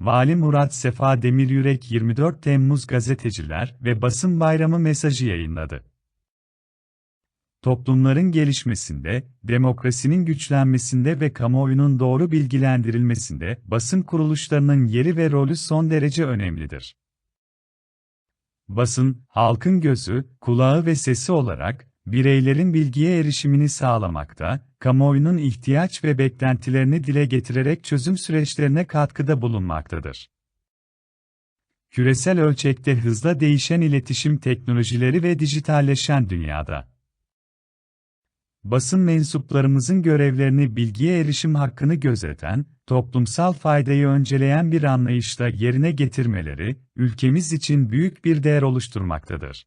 Vali Murat Sefa Demiryürek 24 Temmuz Gazeteciler ve Basın Bayramı mesajı yayınladı. Toplumların gelişmesinde, demokrasinin güçlenmesinde ve kamuoyunun doğru bilgilendirilmesinde basın kuruluşlarının yeri ve rolü son derece önemlidir. Basın, halkın gözü, kulağı ve sesi olarak, bireylerin bilgiye erişimini sağlamakta, kamuoyunun ihtiyaç ve beklentilerini dile getirerek çözüm süreçlerine katkıda bulunmaktadır. Küresel ölçekte hızla değişen iletişim teknolojileri ve dijitalleşen dünyada, basın mensuplarımızın görevlerini bilgiye erişim hakkını gözeten, toplumsal faydayı önceleyen bir anlayışla yerine getirmeleri, ülkemiz için büyük bir değer oluşturmaktadır.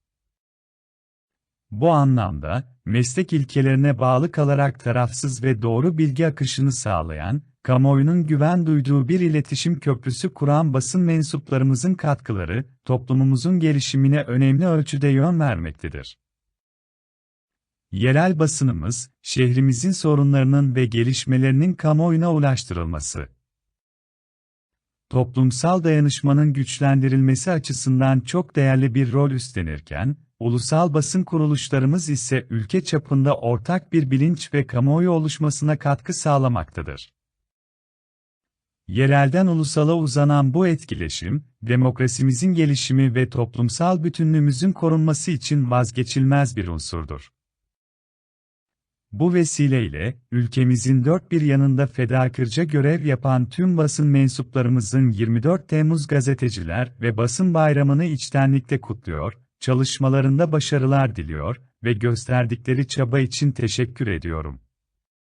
Bu anlamda, meslek ilkelerine bağlı kalarak tarafsız ve doğru bilgi akışını sağlayan, kamuoyunun güven duyduğu bir iletişim köprüsü kuran basın mensuplarımızın katkıları, toplumumuzun gelişimine önemli ölçüde yön vermektedir. Yerel basınımız, şehrimizin sorunlarının ve gelişmelerinin kamuoyuna ulaştırılması, toplumsal dayanışmanın güçlendirilmesi açısından çok değerli bir rol üstlenirken, ulusal basın kuruluşlarımız ise ülke çapında ortak bir bilinç ve kamuoyu oluşmasına katkı sağlamaktadır. Yerelden ulusala uzanan bu etkileşim, demokrasimizin gelişimi ve toplumsal bütünlüğümüzün korunması için vazgeçilmez bir unsurdur. Bu vesileyle, ülkemizin dört bir yanında fedakarca görev yapan tüm basın mensuplarımızın 24 Temmuz Gazeteciler ve Basın Bayramı'nı içtenlikle kutluyor, çalışmalarında başarılar diliyor ve gösterdikleri çaba için teşekkür ediyorum.